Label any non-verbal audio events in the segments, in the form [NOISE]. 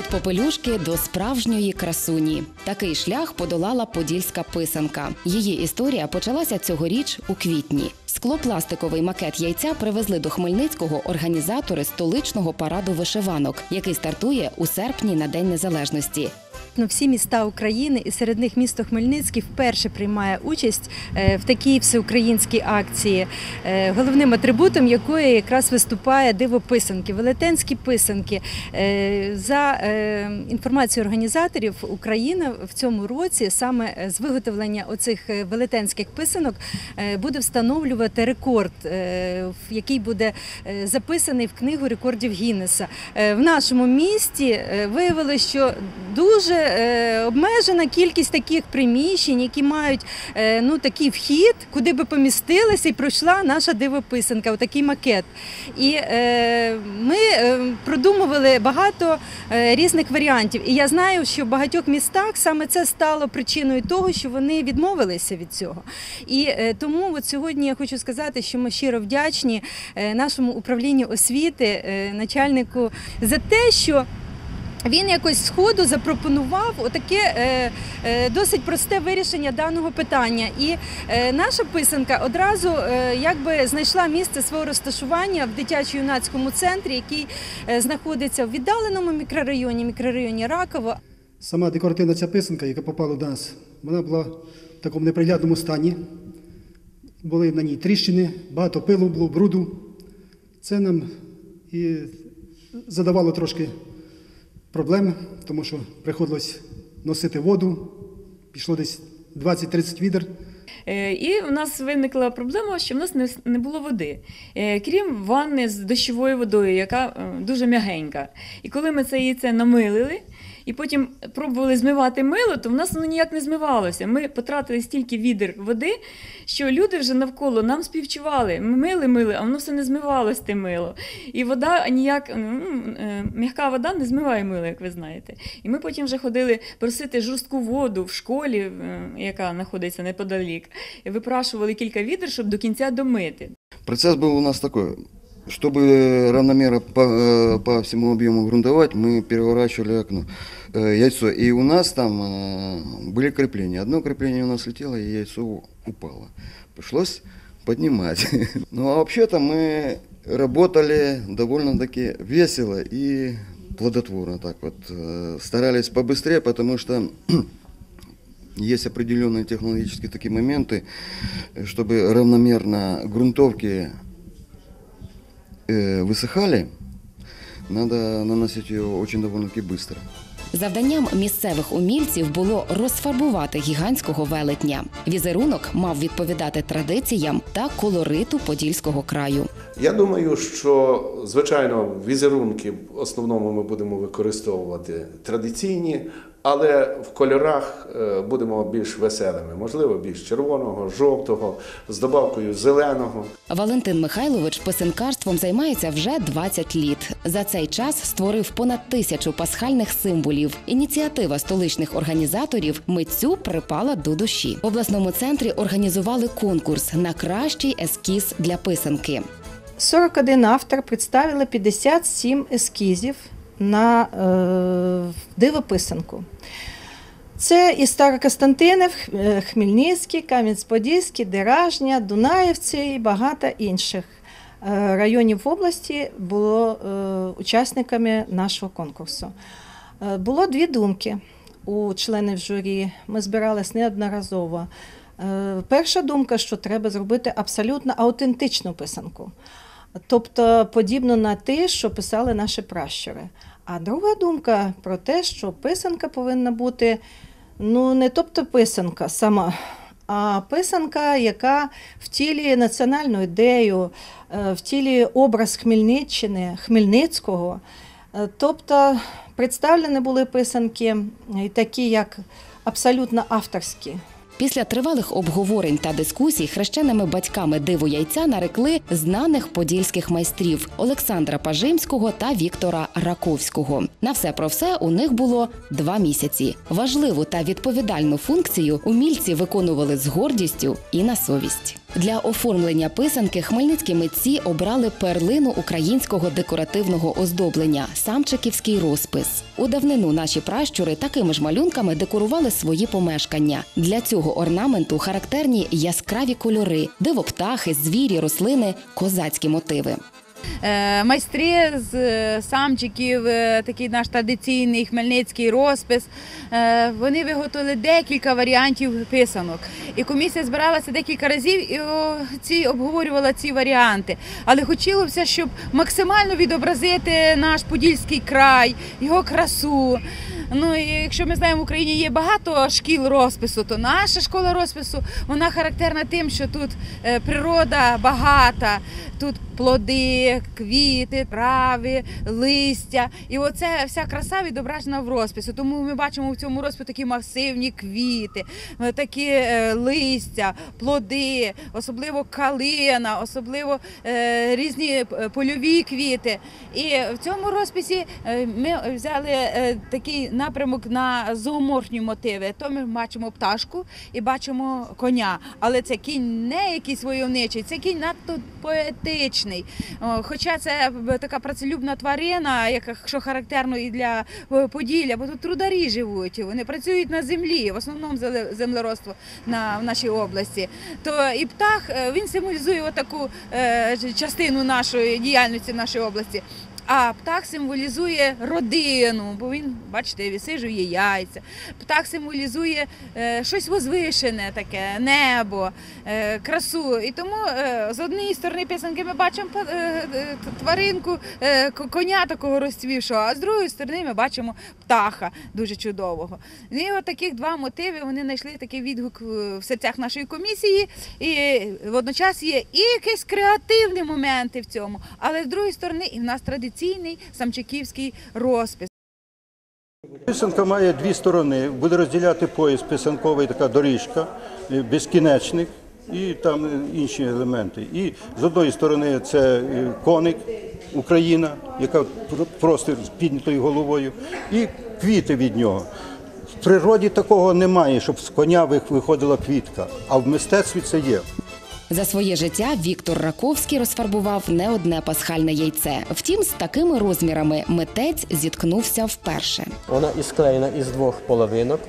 Від попелюшки до справжньої красуні. Такий шлях подолала подільська писанка. Її історія почалася цьогоріч у квітні. Склопластиковий макет яйця привезли до Хмельницького організатори столичного параду вишиванок, який стартує у серпні на День Незалежності. Ну, всі міста України, і серед них місто Хмельницький вперше приймає участь е, в такій всеукраїнській акції, е, головним атрибутом якої якраз виступає диво писанки, велетенські писанки. Е, За інформацією організаторів, Україна в цьому році саме з виготовлення оцих велетенських писанок буде встановлювати рекорд, е, який буде е, записаний в книгу рекордів Гіннеса. Е, В нашому місті виявилося, що дуже обмежена кількість таких приміщень, які мають ну, такий вхід, куди би помістилася і пройшла наша дивописанка, отакий макет. І ми продумували багато різних варіантів. І я знаю, що в багатьох містах саме це стало причиною того, що вони відмовилися від цього. І тому от сьогодні я хочу сказати, що ми щиро вдячні е, нашому управлінню освіти, е, начальнику за те, що він якось сходу запропонував отаке е, е, досить просте вирішення даного питання. І е, наша писанка одразу е, якби знайшла місце свого розташування в дитячо-юнацькому центрі, який е, знаходиться в віддаленому мікрорайоні, мікрорайоні Раково. Сама декоративна ця писанка, яка попала до нас, вона була в такому неприглядному стані. Були на ній тріщини, багато пилу було, бруду. Це нам і задавало трошки проблем, тому що приходилось носити воду, пішло десь 20-30 відер. Е, І в нас виникла проблема, що в нас не, було води, Е, крім ванни з дощовою водою, яка е, дуже м'ягенька. І коли ми це яйце намилили, і потім пробували змивати мило, то в нас воно ніяк не змивалося. Ми потратили стільки відер води, що люди вже навколо нам співчували. Ми мили, мили, а воно все не змивалось те мило. І вода ніяк, ну, е, м'яка вода не змиває мило, як ви знаєте. І ми потім вже ходили просити жорстку воду в школі, е, яка знаходиться неподалік. І випрашували кілька відер, щоб до кінця домити. Процесс был у нас такой. Чтобы равномерно по, э, по всему объему грунтовать, мы переворачивали окно, э, Яйцо. И у нас там э, были крепления. Одно крепление у нас летело, и яйцо упало. Пришлось поднимать. [LAUGHS] Ну а вообще-то мы работали довольно-таки весело и плодотворно так вот. Э, Старались побыстрее, потому что [CLEARS THROAT] есть определенные технологические такие моменты, э, чтобы равномерно грунтовки э, высыхали, надо наносить ее очень довольно-таки быстро. Завданням місцевих умільців було розфарбувати гігантського велетня. Візерунок мав відповідати традиціям та колориту подільського краю. Я думаю, що звичайно візерунки в основному ми будемо використовувати традиційні, але в кольорах е, будемо більш веселими, можливо, більш червоного, жовтого, з добавкою зеленого. Валентин Михайлович писанкарством займається вже 20 літ. За цей час створив понад тисячу пасхальних символів. Ініціатива столичних організаторів митцю припала до душі. В обласному центрі організували конкурс на кращий ескіз для писанки. 41 автор представили 57 ескізів на е, дивописанку. Це і Старокостянтинів, е, Хмельницький, Кам'янець-Подільський, Деражня, Дунаївці і багато інших е, районів області було учасниками нашого конкурсу. Було дві думки у членів журі. Ми збиралися неодноразово. Перша думка, що треба зробити абсолютно аутентичну писанку, тобто подібну на те, що писали наші пращури. А друга думка про те, що писанка повинна бути ну не тобто писанка сама, а писанка, яка втілює національну ідею, е, втілює образ Хмельниччини, Хмельницького. Е, Тобто представлені були писанки такі, як абсолютно авторські. Після тривалих обговорень та дискусій хрещеними батьками диву яйця нарекли знаних подільських майстрів Олександра Пажимського та Віктора Раковського. На все про все у них було два місяці. Важливу та відповідальну функцію умільці виконували з гордістю і на совість. Для оформлення писанки хмельницькі митці обрали перлину українського декоративного оздоблення самчиківський розпис. У давнину наші пращури такими ж малюнками декорували свої помешкання. Для цього орнаменту характерні яскраві кольори, дивоптахи, звірі, рослини, козацькі мотиви. Е, майстри з е, самчиків, е, такий наш традиційний хмельницький розпис. Вони виготовили декілька варіантів писанок. І комісія збиралася декілька разів і ці обговорювала ці варіанти. Але хотілося, щоб максимально відобразити наш подільський край, його красу. Ну і якщо ми знаємо, в Україні є багато шкіл розпису, то наша школа розпису вона характерна тим, що тут природа багата, тут плоди, квіти, трави, листя. І оце вся краса відображена в розписі. Тому ми бачимо в цьому розписі такі масивні квіти, такі е, листя, плоди, особливо калина, особливо е, різні е, польові квіти. І в цьому розписі ми взяли такий напрямок на зооморфні мотиви. То ми бачимо пташку і бачимо коня. Але це кінь не якийсь войовничий, це кінь надто поетичний. О, Хоча це така працелюбна тварина, яка що характерно і для е, Поділля, бо тут трударі живуть, вони працюють на землі, в основному землеродство на в нашій області. То і птах е, він символізує отаку е, частину нашої діяльності в нашій області. А птах символізує родину, бо він, бачите, висижує яйця. Птах символізує е, щось возвишене таке, небо, е, красу. І тому е, з однієї сторони писанки ми бачимо тваринку, коня такого розцвівшого, а з другої сторони ми бачимо птаха дуже чудового. І от таких два мотиви вони знайшли такий відгук в серцях нашої комісії. І водночас є і якісь креативні моменти в цьому, але з другої сторони і в нас традиційний самчиківський розпис. Писанка має дві сторони. Буде розділяти пояс писанковий, така доріжка, е, безкінечник і там е, інші елементи. І з одної сторони це е, коник, Україна, яка пр- просто з піднятою головою, і квіти від нього. В природі такого немає, щоб з коня виходила квітка, а в мистецтві це є. За своє життя Віктор Раковський розфарбував не одне пасхальне яйце. Втім, з такими розмірами митець зіткнувся вперше. Вона і склеєна із двох половинок.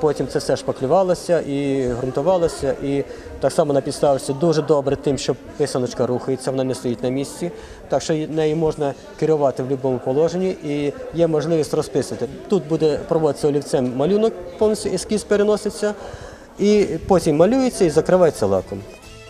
Потім це все шпаклювалося і ґрунтувалося, і так само напідставився дуже добре тим, що писаночка рухається, вона не стоїть на місці, так що нею можна керувати в будь-якому положенні і є можливість розписувати. Тут буде проводитися олівцем малюнок, повністю ескіз переноситься, і потім малюється і закривається лаком.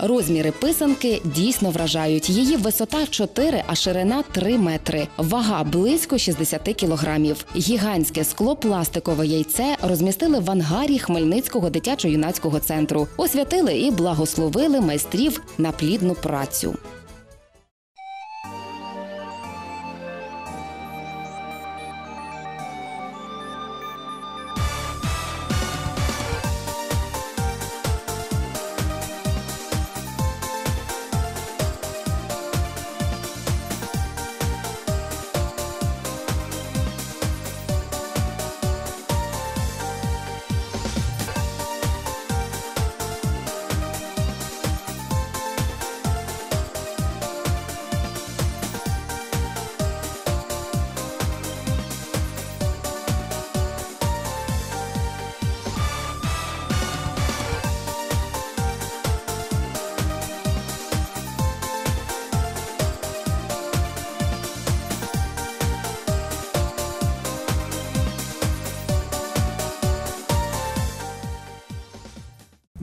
Розміри писанки дійсно вражають. Її висота 4, а ширина 3 метри. Вага близько 60 кілограмів. Гігантське скло пластикове яйце розмістили в ангарі Хмельницького дитячо-юнацького центру. Освятили і благословили майстрів на плідну працю.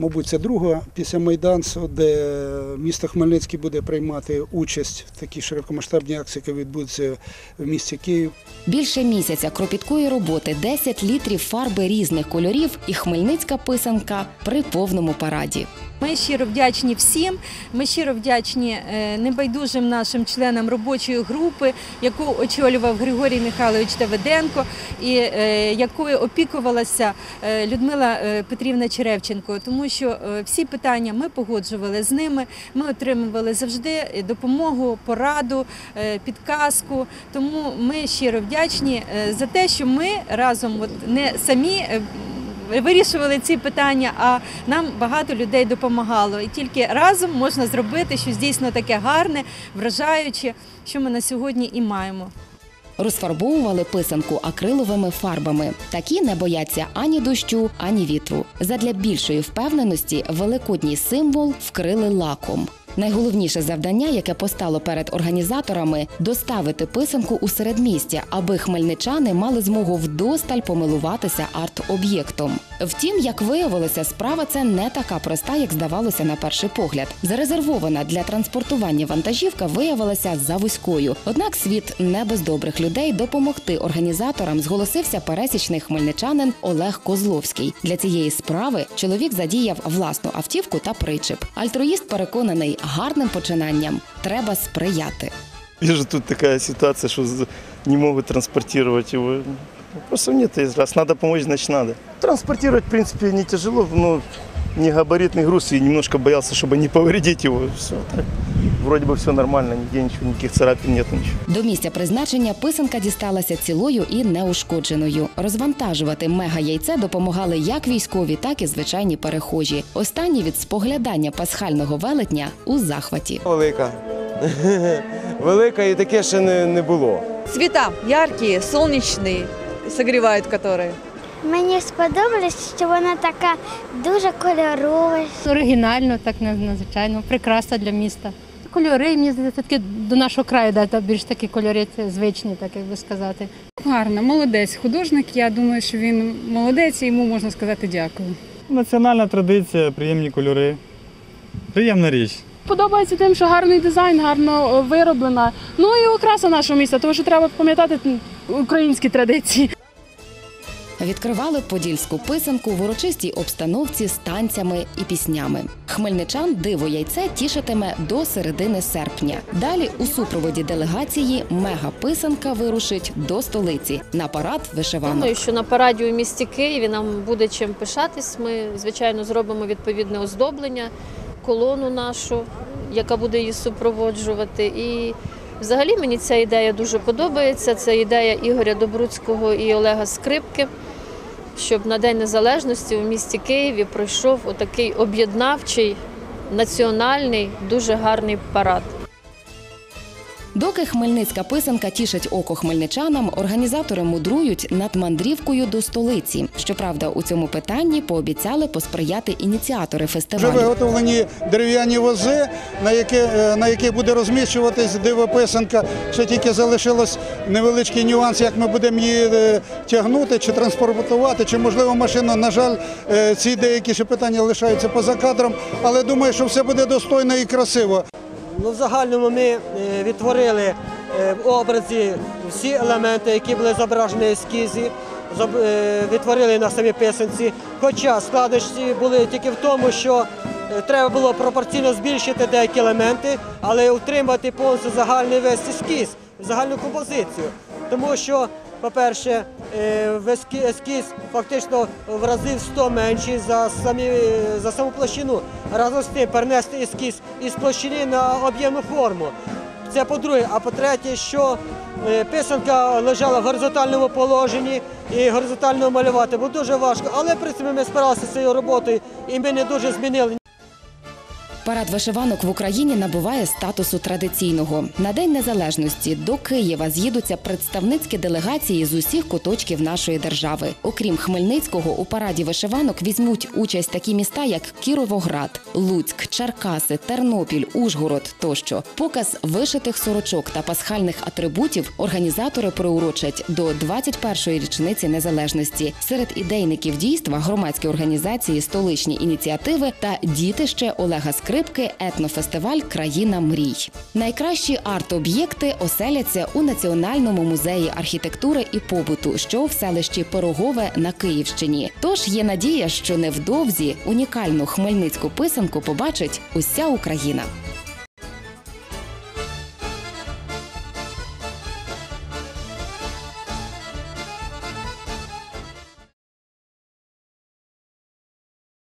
Мабуть, це друга після Майданцу, де місто Хмельницький буде приймати участь в такій широкомасштабній акції, яка відбудеться в місті Київ. Більше місяця кропіткої роботи, 10 літрів фарби різних кольорів і хмельницька писанка при повному параді. Ми щиро вдячні всім. Ми щиро вдячні е, небайдужим нашим членам робочої групи, яку очолював Григорій Михайлович Давиденко, і е, якою опікувалася е, Людмила Петрівна Черевченко. Тому що всі питання ми погоджували з ними. Ми отримували завжди допомогу, пораду, підказку. Тому ми щиро вдячні за те, що ми разом, от не самі. Вирішували ці питання, а нам багато людей допомагало. І тільки разом можна зробити щось дійсно таке гарне, вражаюче, що ми на сьогодні і маємо. Розфарбовували писанку акриловими фарбами. Такі не бояться ані дощу, ані вітру. Задля більшої впевненості великодній символ вкрили лаком. Найголовніше завдання, яке постало перед організаторами, доставити писанку у середмістя, аби хмельничани мали змогу вдосталь помилуватися арт-об'єктом. Втім, як виявилося, справа це не така проста, як здавалося на перший погляд. Зарезервована для транспортування вантажівка виявилася завузькою. Однак світ не без добрих людей допомогти організаторам зголосився пересічний хмельничанин Олег Козловський. Для цієї справи чоловік задіяв власну автівку та причеп. Альтруїст переконаний, гарним починанням треба сприяти. Вижу, тут така ситуація, що не можуть транспортувати його. Просто из раз. Надо помочь, значит надо. Транспортировать, в принципе, не тяжело, но не габаритный груз и немножко боялся, чтобы не повредить его. Все так. Вроде бы все нормально, нигде ничего, никаких царапин нет, ничего. До місця призначення писанка дісталася цілою і неушкодженою. Розвантажувати мега яйце допомагали як військові, так і звичайні перехожі. Останні від споглядання пасхального велетня у захваті. Велика. [LAUGHS] Велика і таке ще не, не було. Цвета яркие, солнечные, согревают которые. Мені сподобалось, що вона така дуже кольорова. Оригінально, так надзвичайно, прикраса для міста. Кольори, мені здається, таки до нашого краю, да, більш такі кольори звичні, так як би сказати. Гарно, молодець. Художник, я думаю, що він молодець і йому можна сказати дякую. Національна традиція, приємні кольори. Приємна річ. Подобається тим, що гарний дизайн, гарно е, вироблена. Ну і окраса нашого міста, тому що треба пам'ятати українські традиції. Відкривали подільську писанку в урочистій обстановці з танцями і піснями. Хмельничан диво яйце тішитиме до середини серпня. Далі у супроводі делегації мега писанка вирушить до столиці на парад вишиванок. Думаю, що на параді у місті Києві нам буде чим пишатись. Ми, звичайно, зробимо відповідне оздоблення, колону нашу, яка буде її супроводжувати. І взагалі мені ця ідея дуже подобається. Це ідея Ігоря Добруцького і Олега Скрипки, щоб на День Незалежності у місті Києві пройшов отакий об'єднавчий, національний, дуже гарний парад. Доки хмельницька писанка тішить око хмельничанам, організатори мудрують над мандрівкою до столиці. Щоправда, у цьому питанні пообіцяли посприяти ініціатори фестивалю. Вже виготовлені дерев'яні вози, на які, е, на яких буде розміщуватись дивописанка. Ще тільки залишилось невеличкий нюанс, як ми будемо її е, тягнути чи транспортувати, чи можливо машина. На жаль, е, ці деякі ще питання лишаються поза кадром, але думаю, що все буде достойно і красиво. Ну, в загальному ми е, відтворили е, в образі всі елементи, які були зображені в ескізі, е, відтворили на самій писанці. Хоча складнощі були тільки в тому, що треба було пропорційно збільшити деякі елементи, але утримати повністю загальний весь ескіз, загальну композицію. Тому що, по-перше, е, ескіз фактично в рази в 100 менший за, самі, за саму площину. Разом з тим перенести ескіз із площини на об'ємну форму. Це по-друге. А по-третє, що е, писанка лежала в горизонтальному положенні і горизонтально малювати було дуже важко. Але в принципі ми справилися з цією роботою і ми не дуже змінили. Парад вишиванок в Україні набуває статусу традиційного. На День Незалежності до Києва з'їдуться представницькі делегації з усіх куточків нашої держави. Окрім Хмельницького, у параді вишиванок візьмуть участь такі міста, як Кіровоград, Луцьк, Черкаси, Тернопіль, Ужгород тощо. Показ вишитих сорочок та пасхальних атрибутів організатори приурочать до 21-ї річниці незалежності. Серед ідейників дійства громадські організації, столичні ініціативи та дітище Олега Скрипки, етнофестиваль Країна мрій. Найкращі арт-об'єкти оселяться у Національному музеї архітектури і побуту, що в селищі Пирогове на Київщині. Тож є надія, що невдовзі унікальну хмельницьку писанку побачить уся Україна.